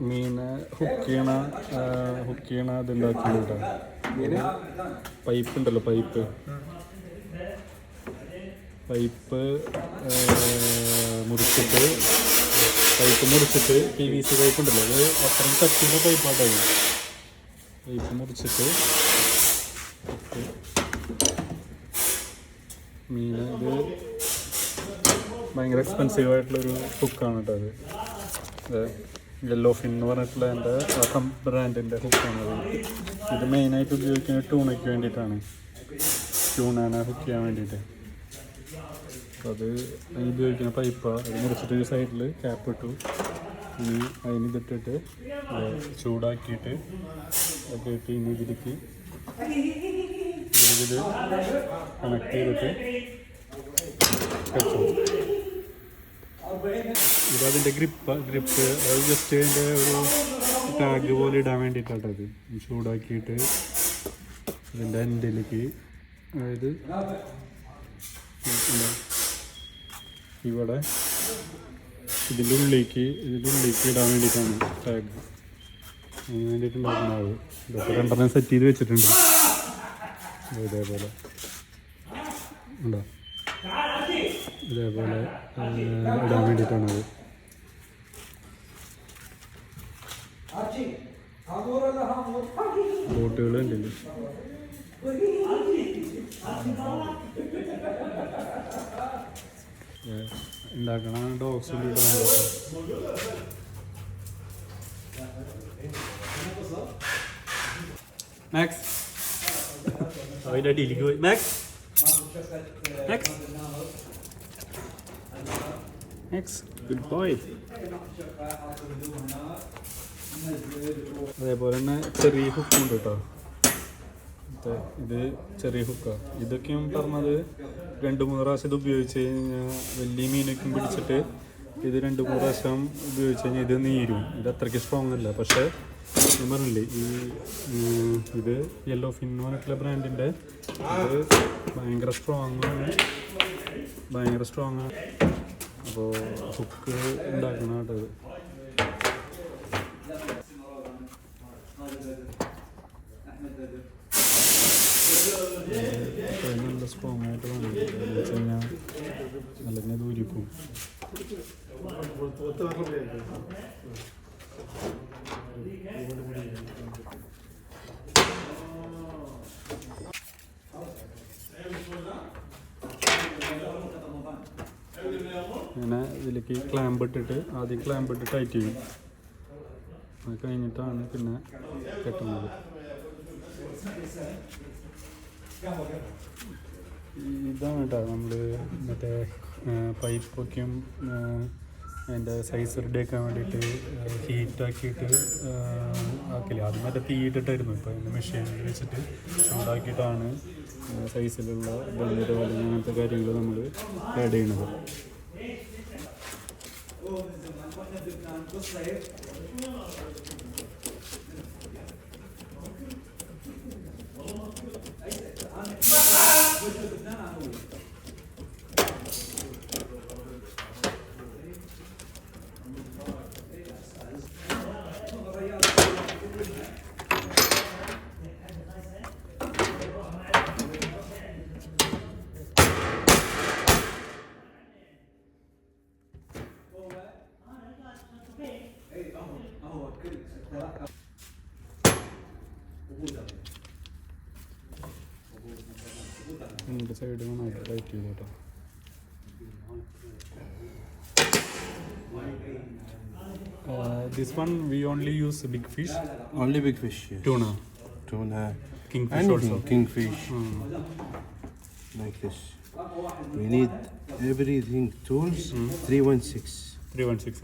മീന് ഹുക്ക് ചെയ്യണ ഹുക്ക് ചെയ്യണ ഇതുണ്ടാക്കിയിട്ടോ പൈപ്പ് ഉണ്ടല്ലോ പൈപ്പ് പൈപ്പ് മുറിച്ചിട്ട് പൈപ്പ് മുറിച്ചിട്ട് പി വി സി പൈപ്പ് ഉണ്ടല്ലോ അത് അത്രയും കട്ടിയുള്ള പൈപ്പായിട്ടാണ് അത്. പൈപ്പ് മുറിച്ചിട്ട് മീൻ ഇത് ഭയങ്കര എക്സ്പെൻസീവ് ആയിട്ടുള്ളൊരു കുക്കാണ് കേട്ടോ അത്. യെല്ലോ ഫിൻ എന്ന് പറഞ്ഞിട്ടുള്ള എന്റെ ബ്രാൻഡിന്റെ ഹുക്കാണ് ഇത് മെയിനായിട്ട് ഉപയോഗിക്കുന്നത് ട്യൂണയ്ക്ക് വേണ്ടിയിട്ടാണ്. ട്യൂണാണ് ഹുക്ക് ചെയ്യാൻ വേണ്ടിയിട്ട്. അപ്പോൾ അത് ഈ ഉപയോഗിക്കുന്ന പൈപ്പാണ് അത് മുറിച്ചിട്ട് ഒരു സൈഡിൽ ക്യാപ്പ് ഇട്ടു. ഇനി അതിന് ഇതിട്ടിട്ട് ചൂടാക്കിയിട്ട് ഒക്കെ ഇട്ട് ഇനി ഇതിലേക്ക് ഇതിൽ കണക്ട് ചെയ്തിട്ട് വെച്ചു. ഇതതിന്റെ ഗ്രിപ്പ് ഗ്രിപ്പ് അത് ജസ്റ്റ് അതിന്റെ ഒരു ടാഗ് പോലെ ഇടാൻ വേണ്ടിയിട്ടാട്ടത് ചൂടാക്കിയിട്ട് ഇതിന്റെ എൻഡിലേക്ക് അതായത് ഇവിടെ ഇതിന്റെ ഉള്ളിലേക്ക് ഇതിന്റെ ഉള്ളിലേക്ക് ഇടാൻ വേണ്ടിയിട്ടാണ് ടാഗ് അതിന് വേണ്ടിയിട്ടുണ്ടാക്കുന്നത് ഇതൊക്കെ രണ്ടെണ്ണം സെറ്റ് ചെയ്ത് വെച്ചിട്ടുണ്ട്. ഇതേപോലെ. ഉണ്ടോ? ഇതേപോലെ ഇടാൻ വേണ്ടിയിട്ടാണത് ബോട്ടുകൾ ഉണ്ടല്ലോ ഉണ്ടാക്കണ ഡോഗ്സ് മാക്സ് അതിന്റെ അടിയിലേക്ക് പോയി. Max Max Max good boy അതേപോലെ തന്നെ ചെറിയ ഹുക്കും ഉണ്ട് കേട്ടോ ഇത് ചെറിയ ഹുക്കാണ് ഇതൊക്കെയും പറഞ്ഞത് രണ്ട് മൂന്ന് പ്രാവശ്യം ഇത് ഉപയോഗിച്ച് കഴിഞ്ഞാൽ വലിയ മീനൊക്കെ പിടിച്ചിട്ട് ഇത് രണ്ട് മൂന്ന് പ്രാവശ്യം ഉപയോഗിച്ച് കഴിഞ്ഞാൽ ഇത് നീരും. ഇത് അത്രയ്ക്ക് സ്ട്രോങ് അല്ല. പക്ഷേ ഞാൻ പറഞ്ഞില്ലേ ഈ ഇത് യെല്ലോ ഫിൻ പറഞ്ഞിട്ടുള്ള ബ്രാൻഡിന്റെ ഇത് ഭയങ്കര സ്ട്രോങ് ആണ്. ഭയങ്കര സ്ട്രോങ് ആണ്. അപ്പോൾ ഹുക്ക് ഉണ്ടാക്കണം കേട്ടോ ഇത്. ഇത് നല്ല സ്ട്രോങ് ആയിട്ട് വേണം എന്ന് വെച്ച് കഴിഞ്ഞാൽ അല്ലെങ്കിൽ അത് ഇതിലേക്ക് ക്ലാമ്പ് ഇട്ടിട്ട് ആദ്യം ക്ലാമ്പ് ഇട്ട് ടൈറ്റ് ചെയ്യും. അത് കഴിഞ്ഞിട്ടാണ് പിന്നെ കെട്ടുന്നത്. ഇതാണ് കേട്ടോ നമ്മൾ മറ്റേ പൈപ്പൊക്കെയും അതിന്റെ സൈസ് റെഡി ആക്കാൻ വേണ്ടിയിട്ട് ഹീറ്റാക്കിയിട്ട് ആക്കില്ല അത് മറ്റേ തീയിട്ടിട്ടായിരുന്നു ഇപ്പോൾ അതിന്റെ മെഷീനിൽ വെച്ചിട്ട് ചൂടാക്കിയിട്ടാണ് സൈസിലുള്ള ബന്ധുര പോലെ അങ്ങനത്തെ കാര്യങ്ങൾ നമ്മൾ ആഡ് ചെയ്യണത്. Doğum. സൈഡ് നന്നായിട്ട് ടൈറ്റ് ചെയ്തു കേട്ടോ this one we only use big fish Only big fish. Yes. Tuna Tuna. Kingfish Anything. also. Kingfish. Like this. We need everything tools. 316. Three one six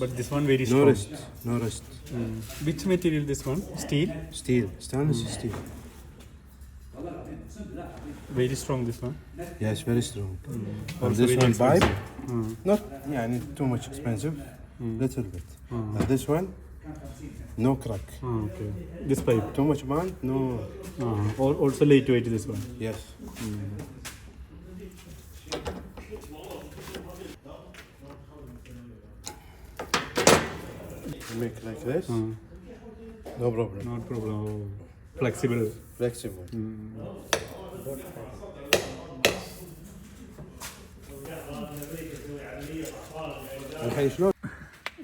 but this one very No strong rest. No rest. Which material this one steel Steel. Stainless steel. very strong this one. Yes, very strong. Mm. And this one vibe, mm. not yeah, too much expensive, mm. little bit. Mm. And this one, no crack. Oh, okay. This pipe. Too much man, no. Oh, also lightweight this one. Yes. Mm. Make like this. Mm. No problem. No problem. Flexible. Flexible. Mm.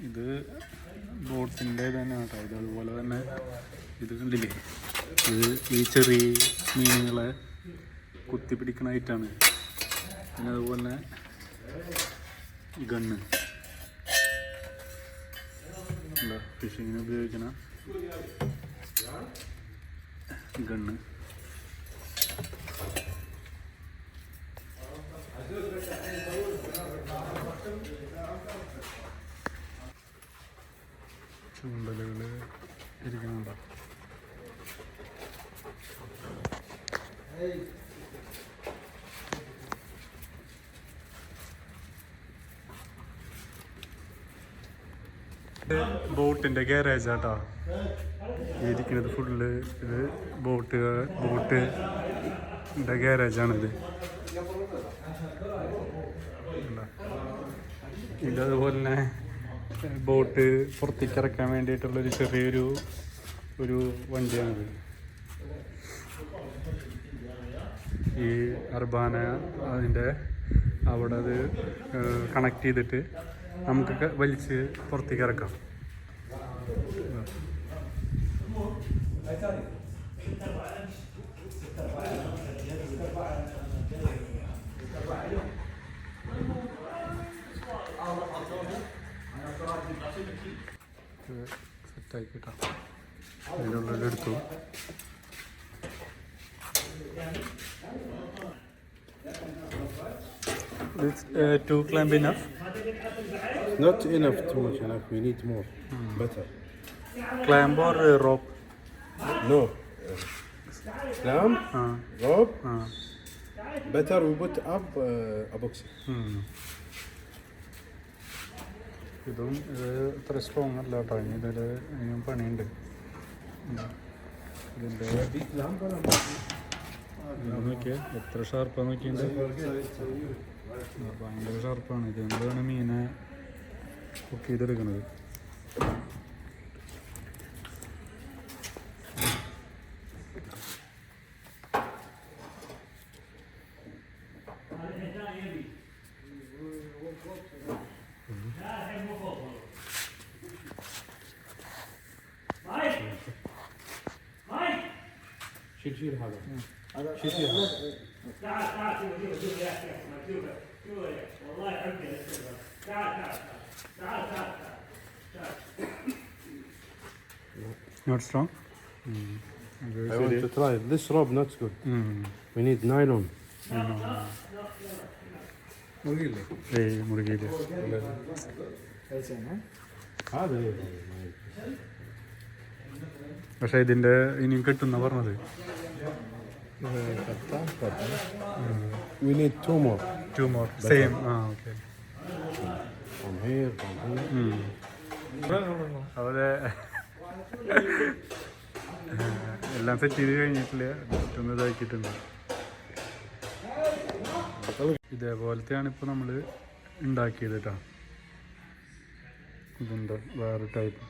ഇത് ബോട്ടിന്റെ തന്നെ കേട്ടോ. ഇത് അതുപോലെ തന്നെ ഇത് കണ്ടില്ലേ? ഇത് ഈ ചെറിയ മീനുകളെ കുത്തി പിടിക്കണായിട്ടാണ് പിന്നെ അതുപോലെ ഗണ്ണ്. ഫിഷിങ്ങിന് ഉപയോഗിക്കണ ഗണ്ണ്. ചൂണ്ടലുകൾ ഇരിക്കുന്നുണ്ടോ? ബോട്ടിന്റെ ഗാരേജ് ആട്ടോ. ഇരിക്കുന്നത് ഫുള്ള് ഇത് ബോട്ട് ബോട്ട് ഗാരേജാണിത് ഇതതുപോലെ തന്നെ ബോട്ട് പുറത്തേക്ക് ഇറക്കാൻ വേണ്ടിയിട്ടുള്ളൊരു ചെറിയൊരു ഒരു വണ്ടിയാണിത്. ഈ അർബാന അതിന്റെ അവിടെ അത് കണക്ട് ചെയ്തിട്ട് നമുക്ക് വലിച്ച് പുറത്തേക്ക് ഇറക്കാം കേട്ടോ അതിൻ്റെ ഉള്ളിലെടുത്തു This uh, two climb enough? Not enough, too much enough. We need more. Better. Climb or uh, rope? No. Clam, Uh, rope. uh, Better we put up uh, a box. hmm. ഇതും ഇത് ഇത്ര strong അല്ല കേട്ടോ ഇനി ഇതിൽ ഇനിയും പണിയുണ്ട്. ഇതിന്റെ എത്ര ഷാർപ്പാണ് നോക്കിയിട്ടുണ്ട് ഭയങ്കര ഷാർപ്പാണ് ഇത് എന്താണ് മീനെ cook ചെയ്തെടുക്കണത് شيل شيل هذا شيل شيل هذا not strong I want to try it. This rope not good. We need nylon. ഏയ് മുറുകിയില്ല هذا പക്ഷെ ഇതിന്റെ ഇനിയും കിട്ടുന്ന പറഞ്ഞത് We need two more. Two two Same. Oh, okay. From here, from here. അവിടെ എല്ലാം സെറ്റ് ചെയ്ത് കഴിഞ്ഞിട്ടില്ല ഇതാക്കിയിട്ടുണ്ട് ഇതേപോലത്തെയാണ് ഇപ്പോൾ നമ്മൾ ഉണ്ടാക്കിയത് കേട്ടോ ഇതുണ്ട് വേറെ ടൈപ്പ്